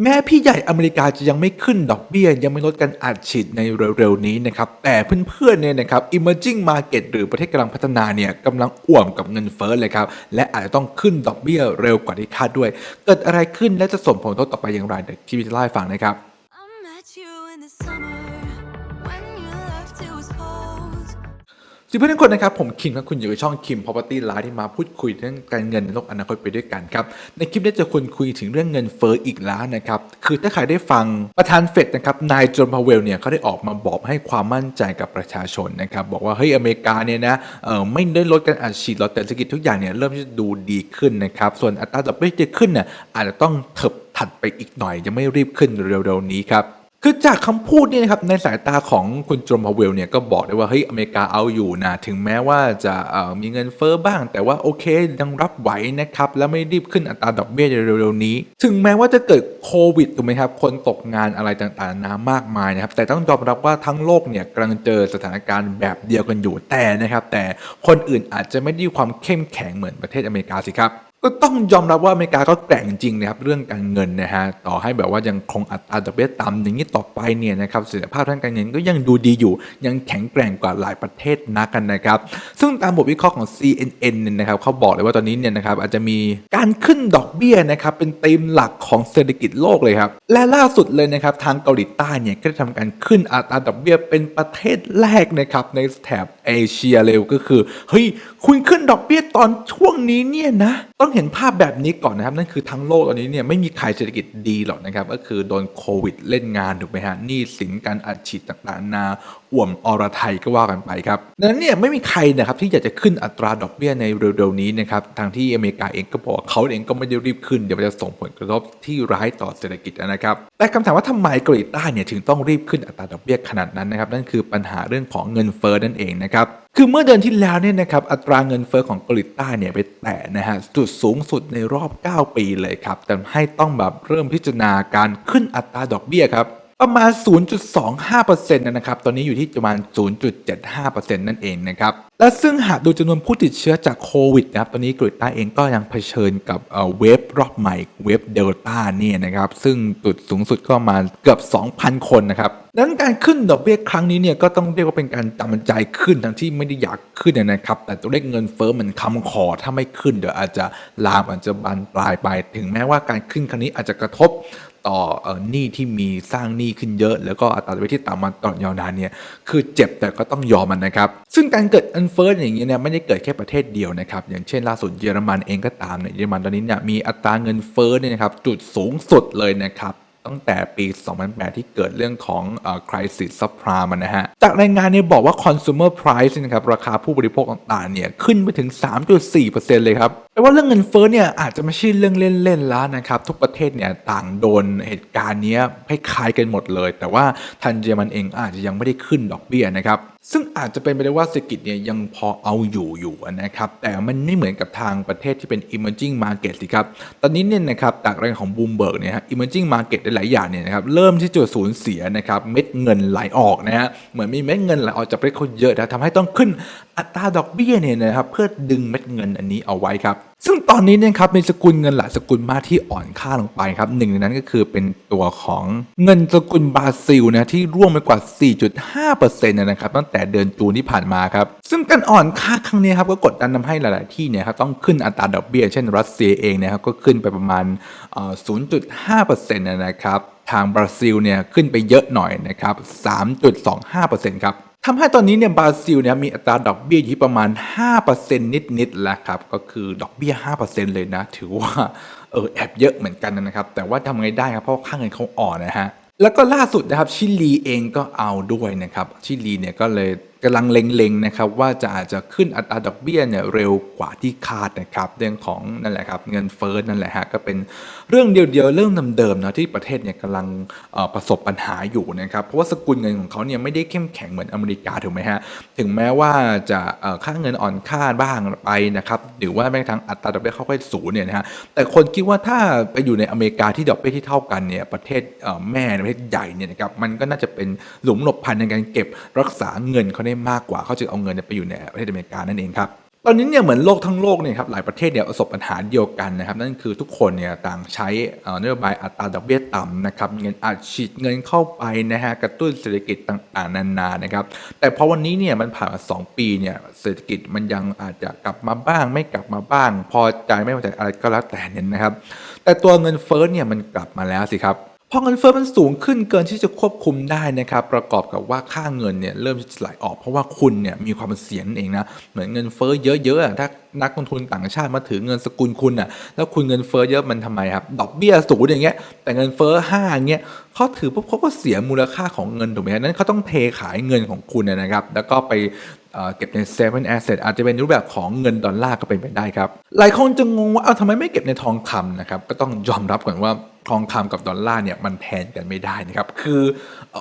แม้พี่ใหญ่อเมริกาจะยังไม่ขึ้นดอกเบี้ย ยังไม่ลดการอัดฉีดในเร็วๆนี้นะครับ แต่เพื่อนๆเนี่ยนะครับ emerging market หรือประเทศกำลังพัฒนาเนี่ยกำลังอ่วมกับเงินเฟ้อเลยครับ และอาจจะต้องขึ้นดอกเบี้ยเร็วกว่าที่คาดด้วย เกิดอะไรขึ้นและจะส่งผลกระทบต่อไปอย่างไรเดี๋ยวที่วิจะเล่าให้ฟังนะครับ สวัสดีเพื่อนทุกคนนะครับผมคิมครับคุณอยู่กับช่องคิม Property Live ที่มาพูดคุยเรื่องการเงินในโลกอนาคตไปด้วยกันครับในคลิปนี้จะควรคุยถึงเรื่องเงินเฟ้ออีกแล้วนะครับคือถ้าใครได้ฟังประธานเฟดนะครับนายโจนพาวเวลเนี่ยเขาได้ออกมาบอกให้ความมั่นใจกับประชาชนนะครับบอกว่าเฮ้ยอเมริกาเนี่ยนะเออไม่ได้ลดการอัดฉีดหรอแต่เศรษฐกิจทุกอย่างเนี่ยเริ่มที่จะดูดีขึ้นนะครับส่วนอัตราดอกเบี้ยที่จะขึ้นเนี่ยอาจจะต้องเถิบถัดไปอีกหน่อยยังไม่รีบขึ้นเร็วๆนี้ครับ คือจากคำพูดนี่นะครับในสายตาของคุณโจมพาวเวลเนี่ยก็บอกได้ว่าเฮ้ยอเมริกาเอาอยู่นะถึงแม้ว่าจะมีเงินเฟอ้อบ้าง แต่ว่าโอเคยังรับไหวนะครับแล้วไม่รีบขึ้นอัตราดอกเบี้ยเร็วๆนี้ ถึงแม้ว่าจะเกิดโควิดถูกไหมครับคนตกงานอะไรต่างๆนามากมายนะครับแต่ต้องยอมรับว่าทั้งโลกเนี่ยกำลังเจอสถานการณ์แบบเดียวกันอยู่แต่นะครับแต่คนอื่นอาจจะไม่ได้ความเข้มแข็งเหมือนประเทศอเมริกาสิครับ ก็ต้องยอมรับว่าอเมริกาก็แกร่งจริงนะครับเรื่องการเงินนะฮะต่อให้แบบว่ายังคงอัตราดอกเบี้ยต่ำอย่างนี้ต่อไปเนี่ยนะครับเสถียรภาพทางการเงินก็ยังดูดีอยู่ ยังแข็งแกร่งกว่าหลายประเทศนักกันนะครับ ซึ่งตามบทวิเคราะห์ของ CNN เนี่ยนะครับเขาบอกเลยว่าตอนนี้เนี่ยนะครับอาจจะมีการขึ้นดอกเบี้ยนะครับเป็นธีมหลักของเศรษฐกิจโลกเลยครับและล่าสุดเลยนะครับทางเกาหลีใต้เนี่ยก็ได้ทำการขึ้นอัตราดอกเบี้ยเป็นประเทศแรกนะครับในแถบเอเชียเลยก็คือเฮ้ยคุณขึ้นดอกเบี้ยตอนช่วงนี้เนี่ยนะ ต้องเห็นภาพแบบนี้ก่อนนะครับ นั่นคือทั้งโลกตอนนี้เนี่ยไม่มีใครเศรษฐกิจดีหรอกนะครับ ก็คือโดนโควิดเล่นงานถูกไหมฮะหนี้สินการอัดฉีดต่างๆนานา อ่วมอรไทยก็ว่ากันไปครับดังนั้นเนี่ยไม่มีใครนะครับที่อยากจะขึ้นอัตราดอกเบี้ยในเร็วๆนี้นะครับทางที่อเมริกาเองก็บอกเขาเองก็ไม่ได้รีบขึ้นเดี๋ยวมันจะส่งผลกระทบที่ร้ายต่อเศรษฐกิจนะครับแต่คำถามว่าทำไมเกาหลีใต้เนี่ยถึงต้องรีบขึ้นอัตราดอกเบี้ยขนาดนั้นนะครับนั่นคือปัญหาเรื่องของเงินเฟ้อนั่นเองนะครับคือเมื่อเดือนที่แล้วเนี่ยนะครับอัตราเงินเฟ้อของเกาหลีใต้เนี่ยไปแตะนะฮะจุดสูงสุดในรอบ 9 ปีเลยครับแต่ให้ต้องแบบเริ่มพิจารณาการขึ้นอัตราดอกเบี้ยครับ ประมาณ 0.25%นะครับ ตอนนี้อยู่ที่ประมาณ 0.75%นั่นเองนะครับ และซึ่งหากดูจำนวนผู้ติดเชื้อจากโควิดนะครับ ตอนนี้เกาหลีใต้เองก็ยังเผชิญกับเอ่อเวฟรอบใหม่เวฟเดลต้านี่นะครับ ซึ่งจุดสูงสุดก็มาเกือบ 2,000 คนนะครับดังนั้นการขึ้นดอกเบี้ยครั้งนี้เนี่ยก็ต้องเรียกว่าเป็นการจำใจขึ้นทั้งที่ไม่ได้อยากขึ้นนะครับ แต่ตัวเลขเงินเฟ้อมันคำขอถ้าไม่ขึ้นเดี๋ยวอาจจะลามอาจจะบานปลายไป ถึงแม้ว่าการขึ้นครั้งนี้อาจจะกระทบ ต่อหนี้ที่มีสร้างหนี้ขึ้นเยอะ แล้วก็อัตราดอกเบี้ยที่ต่ำมาตลอดยาวนานเนี่ยคือเจ็บแต่ก็ต้องยอมมันนะครับ ซึ่งการเกิดอันเฟ้ออย่างเงี้ยเนี่ยไม่ได้เกิดแค่ประเทศเดียวนะครับอย่างเช่นล่าสุดเยอรมันเองก็ตามเนี่ยเยอรมันตอนนี้เนี่ยมีอัตราเงินเฟ้อเนี่ยนะครับจุดสูงสุดเลยนะครับ ตั้งแต่ปี 2008 ที่เกิดเรื่องของเอ่อ crisis subprime นะฮะ จากรายงานเนี่ยบอกว่า consumer price นะครับราคาผู้บริโภคต่างๆเนี่ยขึ้นไปถึง 3.4%เลยครับแปลว่าเรื่องเงินเฟ้อเนี่ยอาจจะไม่ใช่เรื่องเล่นๆแล้วนะครับ ทุกประเทศเนี่ยต่างโดนเหตุการณ์นี้คล้ายๆกันหมดเลย แต่ว่าทันเยอรมันเองอาจจะยังไม่ได้ขึ้นดอกเบี้ยนะครับ ซึ่งอาจจะเป็นไปได้ว่าเศรษฐกิจเนี่ยยังพอเอาอยู่อยู่นะครับ แต่มันไม่เหมือนกับทางประเทศที่เป็น emerging market สิครับ ตอนนี้เนี่ยนะครับจากรายงานของ Bloomberg เนี่ยฮะ emerging market หลายๆอย่างเนี่ยนะครับเริ่มที่จะสูญเสียนะครับเม็ดเงินไหลออกนะฮะเหมือนมีเม็ดเงินไหลออกจากประเทศเขาเยอะนะทำให้ต้องขึ้นอัตราดอกเบี้ยเนี่ยนะครับเพื่อดึงเม็ดเงินอันนี้เอาไว้ครับ ซึ่งตอนนี้เนี่ยครับมีสกุลเงินหลายสกุลมากที่อ่อนค่าลงไปครับหนึ่งในนั้นก็คือเป็นตัวของเงินสกุลบราซิลนะที่ร่วงไปกว่า 4.5%นะครับตั้งแต่เดือนจูนที่ผ่านมาครับซึ่งการอ่อนค่าครั้งนี้ครับก็กดดันทำให้หลาย ๆ ที่เนี่ยครับต้องขึ้นอัตราดอกเบี้ยเช่นรัสเซียเองนะครับก็ขึ้นไปประมาณเอ่อ0.5%นะครับทางบราซิลเนี่ยขึ้นไปเยอะหน่อยนะครับ 3.25%ครับ ทำให้ตอนนี้เนี่ยบราซิลเนี่ยมีอัตราดอกเบี้ยอยู่ที่ประมาณ 5%นิดๆแล้วครับ ก็คือดอกเบี้ย 5%เลยนะ ถือว่าเออแอบเยอะเหมือนกันนะครับ แต่ว่าทำไงได้ครับ เพราะค่าเงินเขาอ่อนนะฮะ แล้วก็ล่าสุดนะครับชิลีเองก็เอาด้วยนะครับ ชิลีเนี่ยก็เลย กำลังเล็งๆนะครับว่าจะอาจจะขึ้นอัตราดอกเบี้ยเนี่ยเร็วกว่าที่คาดนะครับเรื่องของนั่นแหละครับเงินเฟ้อนั่นแหละฮะก็เป็นเรื่องเดียวๆเรื่องเดิมๆนะที่ประเทศเนี่ยกำลังประสบปัญหาอยู่นะครับเพราะว่าสกุลเงินของเขาเนี่ยไม่ได้เข้มแข็งเหมือนอเมริกาถูกไหมฮะถึงแม้ว่าจะค่าเงินอ่อนค่าบ้างไปนะครับหรือว่าแม้กระทั่งอัตราดอกเบี้ยเขาค่อยสูงเนี่ยนะฮะแต่คนคิดว่าถ้าไปอยู่ในอเมริกาที่ดอกเบี้ยที่เท่ากันเนี่ยประเทศแม่ประเทศใหญ่เนี่ยนะครับมันก็น่าจะเป็นหลุมหลบภัยในการเก็บรักษาเงินเขาได้มากกว่าเขาจึงเอาเงินไปอยู่ในประเทศอเมริกานั่นเองครับตอนนี้เนี่ยเหมือนโลกทั้งโลกเนี่ยครับหลายประเทศเนี่ยประสบปัญหาเดียวกันนะครับ นั่นคือทุกคนเนี่ยต่างใช้นโยบายอัตราดอกเบี้ยต่ำนะครับเงินอัดฉีดเงินเข้าไปนะฮะกระตุ้นเศรษฐกิจต่างๆนานานะครับ แต่พอวันนี้เนี่ยมันผ่านมาสองปีเนี่ยเศรษฐกิจมันยังอาจจะกลับมาบ้าง ไม่กลับมาบ้าง พอใจไม่พอใจอะไรก็แล้วแต่เนี่ยนะครับ แต่ตัวเงินเฟ้อเนี่ยมันกลับมาแล้วสิครับ พอเงินเฟ้อมันสูงขึ้นเกินที่จะควบคุมได้นะครับประกอบกับว่าค่าเงินเนี่ยเริ่มจะไหลออกเพราะว่าคุณเนี่ยมีความเสี่ยงนั่นเองนะเหมือนเงินเฟ้อเยอะๆถ้านักลงทุนต่างชาติมาถือเงินสกุลคุณอะแล้วคุณเงินเฟ้อเยอะมันทำไมครับดอกเบี้ยสูงอย่างเงี้ยแต่เงินเฟ้อห้าอย่างเงี้ยเขาถือปุ๊บเขาก็เสียมูลค่าของเงินถูกไหมฮะนั้นเขาต้องเทขายเงินของคุณนะนะครับแล้วก็ไปเอ่อเก็บใน seven asset อาจจะเป็นรูปแบบของเงินดอลลาร์ก็เป็นไปได้ครับหลายคนจะงงว่าเอาทำไมไม่เก็บในทองคำนะครับก็ต้องยอมรับก่อนว่าทองคำกับดอลลาร์เนี่ยมันแทนกันไม่ได้นะครับคือ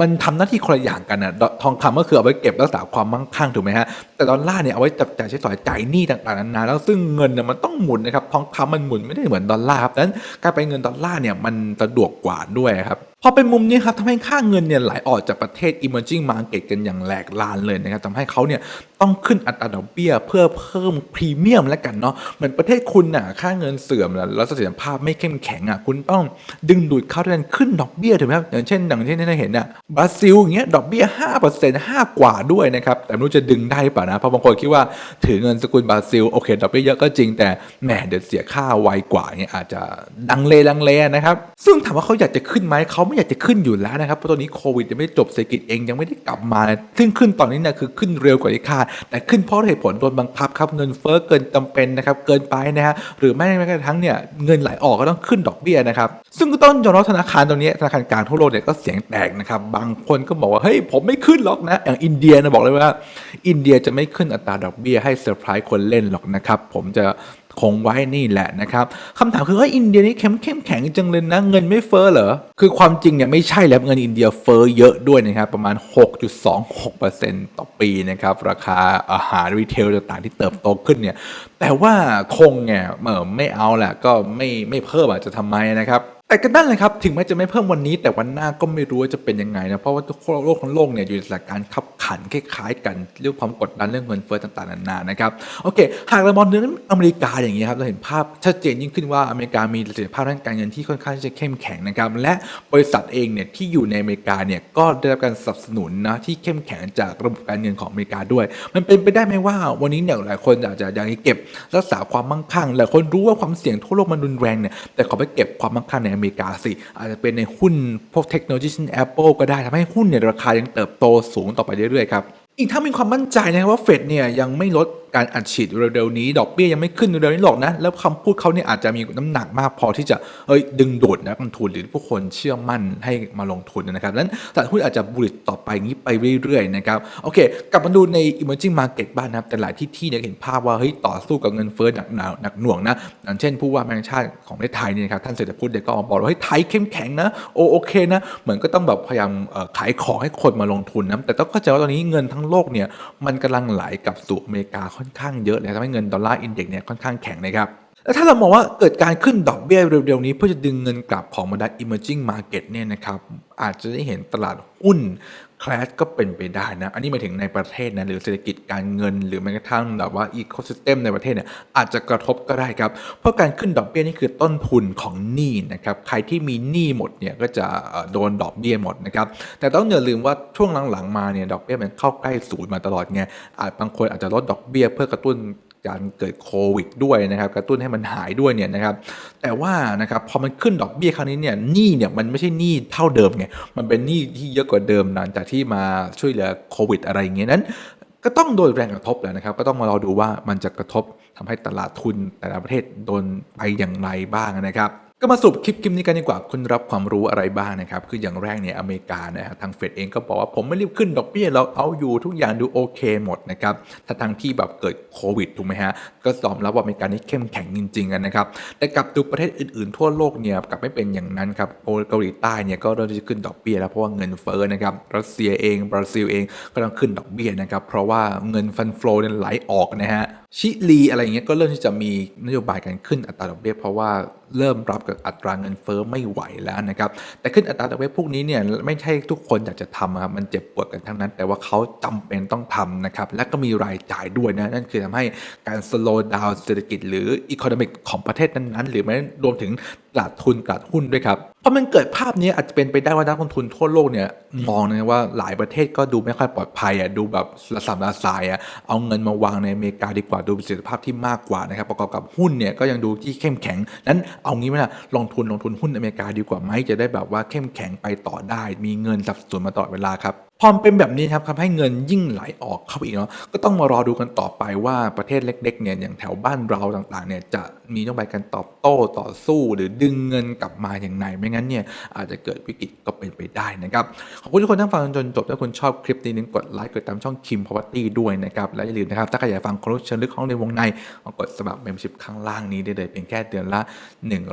มันทำหน้าที่คนละอย่างกันนะทองคำก็คือเอาไว้เก็บรักษาความมั่งคั่งถูกไหมฮะแต่ดอลลาร์เนี่ยเอาไว้จับจ่ายใช้สอยจ่ายหนี้ต่างๆนานาแล้วซึ่งเงินเนี่ยมันต้องหมุนนะครับทองคำมันหมุนไม่ได้เหมือนดอลลาร์ครับดังนั้นการไปเงินดอลลาร์เนี่ยมันสะดวกกว่าด้วยครับพอเป็นมุมนี้ครับทำให้ค่าเงินเนี่ยไหลออกจากประเทศ emerging market กันอย่างแหลกลานเลยนะครับทำให้เขาเนี่ย ต้องขึ้นอัตราดอกเบี้ย เพื่อเพิ่มพรีเมียมแล้วกันเนาะเหมือนประเทศคุณน่ะค่าเงินเสื่อมแล้วแล้วเสถียรภาพไม่เข้มแข็งอะคุณต้องดึงดูดเขาด้วยการขึ้นดอกเบี้ยถูกไหมครับอย่างเช่นอย่างที่ได้เห็นน่ะบราซิลอย่างเงี้ยดอกเบี้ย5% 5กว่าด้วยนะครับแต่ไม่รู้จะดึงได้หรือเปล่านะเพราะบางคนคิดว่าถือเงินสกุลบราซิลโอเคดอกเบี้ยเยอะก็จริงแต่แหมเดี๋ยวเสียค่าไวกว่าเนี่ยอาจจะดังเลดังเลนะครับซึ่งถามว่าเขาอยากจะขึ้นไหมเขาไม่อยากจะขึ้นอยู่แล้วนะครับเพราะตอนนี้โควิดยังไม่จบเศรษฐกิจเองยังไม่ได้กลับมาซึ่งขึ้นตอนนี้นี่ยคือขึ้นเร็วกว่าที่คาดแต่ขึ้นเพราะเหตุผลโดนบังคับครับเงินเฟ้อเกินจำเป็นนะครับเกินไปนะฮะหรือแม้กระทั่งเนี่ยเงินไหลออกก็ต้องขึ้นดอกเบี้ยนะครับซึ่งก็ต้องยอมรับธนาคารตรงนี้ธนาคารกลางทั่วโลกเนี่ยก็เสียงแตกนะครับบางคนก็บอกว่าเฮ้ยผมไม่ขึ้นหรอกนะอย่างอินเดียนะบอกเลยว่า อินเดียจะไม่ขึ้นอัตราดอกเบี้ยให้เซอร์ไพรส์คนเล่นหรอกนะครับผมจะ คงไว้นี่แหละนะครับคำถามคือเฮ้ยอินเดียนี่เข้มเข้มแข็งจังเลยนะเงินไม่เฟ้อเหรอคือความจริงเนี่ยไม่ใช่แล้วเงินอินเดียเฟ้อเยอะด้วยนะครับประมาณ 6.26%ต่อปีนะครับราคาอาหารรีเทลต่างๆที่เติบโตขึ้นเนี่ยแต่ว่าคงเนี่ยเออไม่เอาแหละก็ไม่ไม่เพิ่มอาจจะทำไมนะครับ แต่ก็นั่นแหละครับ ถึงแม้จะไม่เพิ่มวันนี้ แต่วันหน้าก็ไม่รู้ว่าจะเป็นยังไงนะ เพราะว่าทุกโลกทั้งโลกเนี่ยอยู่ในสถานการณ์ขับขันคล้ายๆกันเรื่องความกดดันเรื่องเงินเฟ้อต่างๆนานานะครับ โอเค หากเรามองเรื่องอเมริกาอย่างนี้ครับ เราเห็นภาพชัดเจนยิ่งขึ้นว่าอเมริกามีประสิทธิภาพด้านการเงินที่ค่อนข้างจะเข้มแข็งนะครับ และบริษัทเองเนี่ยที่อยู่ในอเมริกาเนี่ยก็ได้รับการสนับสนุนนะที่เข้มแข็งจากระบบการเงินของอเมริกาด้วย มันเป็นไปได้ไหมว่าวันนี้เนี่ยหลายคนอาจจะอยากเก็บรักษาความมั่งคั่งหลายคนรู้ว่าความเสี่ยงทั่วโลกมันรุนแรงเนี่ยแต่ขอไปเก็บความมั่งคั่งในอเมริกาสิ อาจจะเป็นในหุ้นพวกเทคโนโลยีเช่น Apple ก็ได้ทำให้หุ้นเนี่ยราคายังเติบโตสูงต่อไปเรื่อยๆครับอีกทั้งมีความมั่นใจนะครับว่าเฟดเนี่ยยังไม่ลด การอัดฉีดเร็วๆนี้ ดอกเบี้ยยังไม่ขึ้นเร็วๆนี้หรอกนะ แล้วคำพูดเขาเนี่ยอาจจะมีน้ำหนักมากพอที่จะเอ้ยดึงดูดนักลงทุนหรือผู้คนเชื่อมั่นให้มาลงทุนนะครับนั้นตลาดหุ้นอาจจะบุริตต่อไปงี้ไปเรื่อยๆนะครับโอเค กลับมาดูใน emerging market บ้างนะครับแต่หลายที่ที่เนี่ยเห็นภาพว่าเฮ้ยต่อสู้กับเงินเฟ้อหนักหนาหนักหน่วงนะอย่างเช่นผู้ว่าแบงก์ชาติของประเทศไทยเนี่ยครับท่านเศรษฐพุทธเนี่ยก็มาบอกว่าเฮ้ยไทยเข้มแข็งนะโอโอเคนะเหมือนก็ต้องแบบพยายามขายของให้คนมาลงทุนนะแต่ต้องเข้าใจว่าตอนนี้เงินทั้งโลกเนี่ยมันกำลังไหลกลับสู่อเมริกาค่อนอนข้างเยอะเลยทำให้เงินดอลลาร์อินเด็กซ์เนี่ยค่อนข้างแข็งนะครับแล้วถ้าเรามองว่าเกิดการขึ้นดอกเบี้ยเร็วๆนี้เพื่อจะดึงเงินกลับของบรรดา emerging market เนี่ยนะครับอาจจะได้เห็นตลาดหุ้น คลาสก็เป็นไปได้นะ อันนี้หมายถึงในประเทศนะหรือเศรษฐกิจการเงิน หรือแม้กระทั่งแบบว่า ecosystem ในประเทศเนี่ยอาจจะกระทบก็ได้ครับ เพราะการขึ้นดอกเบี้ยนี่คือต้นทุนของหนี้นะครับใครที่มีหนี้หมดเนี่ยก็จะโดนดอกเบี้ยหมดนะครับแต่ต้องอย่าลืมว่าช่วงหลังๆมาเนี่ยดอกเบี้ยมันเข้าใกล้ศูนย์มาตลอดไงอาจบางคนอาจจะลดดอกเบี้ยเพื่อกระตุ้น การเกิดโควิดด้วยนะครับกระตุ้นให้มันหายด้วยเนี่ยนะครับแต่ว่านะครับพอมันขึ้นดอกเบี้ยครั้งนี้เนี่ยหนี้เนี่ยมันไม่ใช่หนี้เท่าเดิมไงมันเป็นหนี้ที่เยอะกว่าเดิมหลังจากที่มาช่วยเหลือโควิด อะไรอย่างเงี้ยนั้น ก็ต้องโดนแรงกระทบแหละนะครับก็ต้องมารอดูว่ามันจะกระทบทำให้ตลาดทุนแต่ละประเทศโดนไปอย่างไรบ้างนะครับ ก็มาสรุปคลิปคลิปนี้กันดีกว่าคุณรับความรู้อะไรบ้างนะครับ คืออย่างแรกเนี่ยอเมริกานะฮะทางเฟดเองก็บอกว่าผมไม่รีบขึ้นดอกเบี้ยเราเอาอยู่ทุกอย่างดูโอเคหมดนะครับถ้าทางที่แบบเกิดโควิดถูกไหมฮะก็ยอมรับว่าอเมริกานี่เข้มแข็งจริงๆกันนะครับแต่กลับดูประเทศอื่นๆ ทั่วโลกเนี่ยกลับไม่เป็นอย่างนั้นครับเกาหลีใต้เนี่ยก็เริ่มจะขึ้นดอกเบี้ยแล้วเพราะว่าเงินเฟ้อนะครับรัสเซียเองบราซิลเองก็ต้องขึ้นดอกเบี้ยนะครับเพราะว่าเงินฟันฟลเนี่ยไหลออกนะฮะ ชิลีอะไรเงี้ยก็เริ่มที่จะมีนโยบายการขึ้นอัตราดอกเบี้ยเพราะว่าเริ่มรับกับอัตราเงินเฟ้อไม่ไหวแล้วนะครับแต่ขึ้นอัตราดอกเบี้ยพวกนี้เนี่ยไม่ใช่ทุกคนอยากจะทำครับมันเจ็บปวดกันทั้งนั้น แต่ว่าเขาจำเป็นต้องทำนะครับและก็มีรายจ่ายด้วยนะนั่นคือทำให้การสโลว์ดาวน์เศรษฐกิจหรืออีโคโนมิกของประเทศนั้นๆ หรือแม้รวมถึง ตลาดทุนตลาดหุ้นด้วยครับ เพราะมันเกิดภาพนี้อาจจะเป็นไปได้ว่านักลงทุนทั่วโลกเนี่ยมองนะว่าหลายประเทศก็ดูไม่ค่อยปลอดภัยอะดูแบบระสำระสายอะเอาเงินมาวางในอเมริกาดีกว่าดูประสิทธิภาพที่มากกว่านะครับประกอบกับหุ้นเนี่ยก็ยังดูที่เข้มแข็งนั้นเอางี้ไหมล่ะลงทุนลงทุนหุ้นอเมริกาดีกว่าไหมจะได้แบบว่าเข้มแข็งไปต่อได้ มีเงินสับสนุนมาตลอดเวลาครับพอมเป็นแบบนี้ครับทำให้เงินยิ่งไหลออกเข้าไปอีกเนาะก็ต้องมารอดูกันต่อไปว่าประเทศเล็กๆเนี่ยอย่างแถวบ้านเราต่างๆเนี่ยจะมีนโยบายการตอบโต้ต่อสู้ หรือดึงเงินกลับมาอย่างไรไม่งั้นเนี่ยอาจจะเกิดวิกฤตก็เป็นไปได้นะครับขอบคุณทุกคนที่ฟังจนจบถ้าคุณชอบคลิปนี้นึงกดไลค์กดตามช่องคิมพาวเวอร์ตี้ด้วยนะครับและอย่าลืมนะครับถ้าใครอยากฟังความรู้เชิงลึกของในวงในกดสมัคร membership ข้างล่างนี้ได้เลยเพียงแค่เดือนละ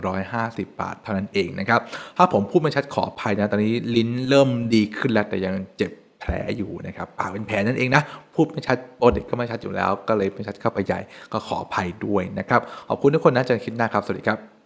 150 บาทเท่านั้นเองนะครับถ้าผมพูดไม่ชัดขออภัยนะตอนนี้ลิ้นเริ่มดีขึ้นแล้วแต่ยังเจ็บ แผลอยู่นะครับปากเป็นแผลนั่นเองนะพูดไม่ชัดโอเด็กก็ไม่ชัดอยู่แล้ว ก็เลยไม่ชัดเข้าไปใหญ่ก็ขออภัยด้วยนะครับขอบคุณทุกคนนะเจอกันคลิปหน้าครับสวัสดีครับ